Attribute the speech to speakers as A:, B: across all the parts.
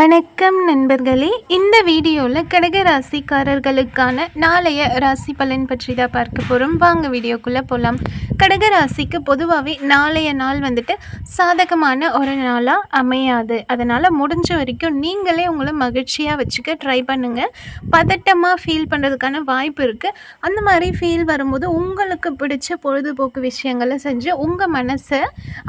A: வணக்கம் நண்பர்களே. இந்த வீடியோவில் கடக ராசிக்காரர்களுக்கான நாளைய ராசி பலன் பற்றி தான் பார்க்க போகிறோம் வாங்க வீடியோக்குள்ளே போகலாம் கடக ராசிக்கு பொதுவாகவே நாளைய நாள் வந்துட்டு சாதகமான ஒரு நாளாக அமையாது. அதனால் முடிஞ்ச வரைக்கும் நீங்களே உங்களை மகிழ்ச்சியாக வச்சுக்க ட்ரை பண்ணுங்கள் பதட்டமாக ஃபீல் பண்ணுறதுக்கான வாய்ப்பு இருக்குது அந்த மாதிரி ஃபீல் வரும்போது உங்களுக்கு பிடிச்ச பொழுதுபோக்கு விஷயங்களை செஞ்சு உங்கள் மனசை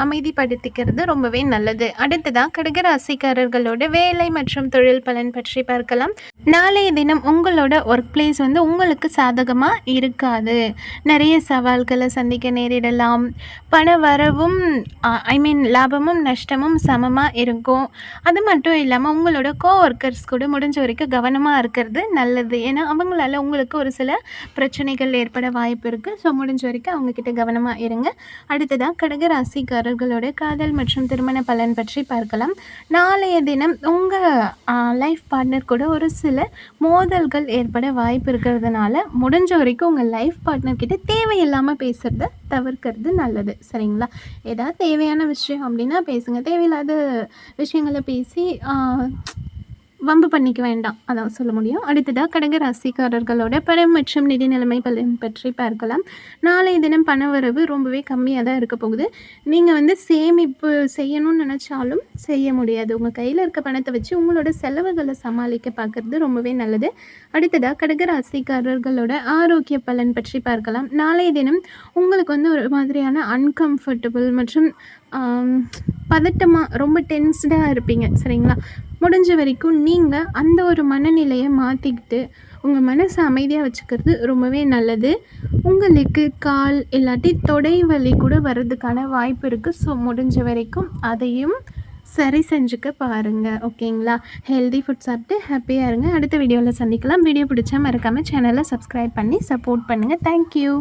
A: அமைதிப்படுத்திக்கிறது ரொம்பவே நல்லது. அடுத்ததாக கடக ராசிக்காரர்களோட வேலை வேலை மற்றும் தொழில் பலன் பற்றி பார்க்கலாம். நாளைய தினம் உங்களோட ஒர்க் பிளேஸ் வந்து உங்களுக்கு சாதகமாக இருக்காது. நிறைய சவால்களை சந்திக்க நேரிடலாம். பண வரவும் ஐ மீன் லாபமும் நஷ்டமும் சமமாக இருக்கும். அது மட்டும் இல்லாமல் உங்களோட கோ ஒர்க்கர்ஸ் கூட முடிஞ்ச வரைக்கும் கவனமாக இருக்கிறது நல்லது. ஏன்னா அவங்களால உங்களுக்கு ஒரு சில பிரச்சனைகள் ஏற்பட வாய்ப்பு இருக்குது ஸோ முடிஞ்ச வரைக்கும் அவங்கக்கிட்ட கவனமாக இருங்க. அடுத்ததாக கடக ராசிக்காரர்களோட காதல் மற்றும் திருமண பலன் பற்றி பார்க்கலாம். நாளைய தினம் உங்கள் லைஃப் பார்ட்னர் கூட ஒரு சில மோதல்கள் ஏற்பட வாய்ப்பு இருக்கிறதுனால முடிஞ்ச வரைக்கும் உங்கள் லைஃப் பார்ட்னர் கிட்ட தேவையில்லாமல் பேசுகிறத தவிர்க்கிறது நல்லது. சரிங்களா? ஏதாவது தேவையான விஷயம் அப்படின்னா பேசுங்க. தேவையில்லாத விஷயங்களை பேசி வம்பு பண்ணிக்க வேண்டாம். அதான் சொல்ல முடியும். அடுத்ததாக கடக ராசிக்காரர்களோட பணம் மற்றும் நிதி நிலைமை பலன் பற்றி பார்க்கலாம். நாளைய தினம் பண வரவு ரொம்பவே கம்மியாக தான் இருக்க போகுது. நீங்கள் வந்து சேமிப்பு செய்யணும்னு நினச்சாலும் செய்ய முடியாது. உங்கள் கையில் இருக்க பணத்தை வச்சு உங்களோட செலவுகளை சமாளிக்க பார்க்குறது ரொம்பவே நல்லது. அடுத்ததாக கடக ராசிக்காரர்களோட ஆரோக்கிய பலன் பற்றி பார்க்கலாம். நாளைய தினம் உங்களுக்கு வந்து ஒரு மாதிரியான அன்கம்ஃபர்டபுள் மற்றும் பதட்டமாக ரொம்ப டென்ஸ்டாக இருப்பீங்க. சரிங்களா? முடிஞ்ச வரைக்கும் நீங்கள் அந்த ஒரு மனநிலையை மாற்றிக்கிட்டு உங்கள் மனசை அமைதியாக வச்சுக்கிறது ரொம்பவே நல்லது. உங்களுக்கு கால் இல்லாட்டி தொடை வலி கூட வர்றதுக்கான வாய்ப்பு இருக்குது ஸோ முடிஞ்ச வரைக்கும் அதையும் சரி செஞ்சுக்க பாருங்கள் ஓகேங்களா? ஹெல்தி ஃபுட் சாப்பிட்டு ஹாப்பியாக இருங்க. அடுத்த வீடியோவில் சந்திக்கலாம். வீடியோ பிடிச்சா மறக்காமல் சேனலை சப்ஸ்கிரைப் பண்ணி சப்போர்ட் பண்ணுங்கள் தேங்க்யூ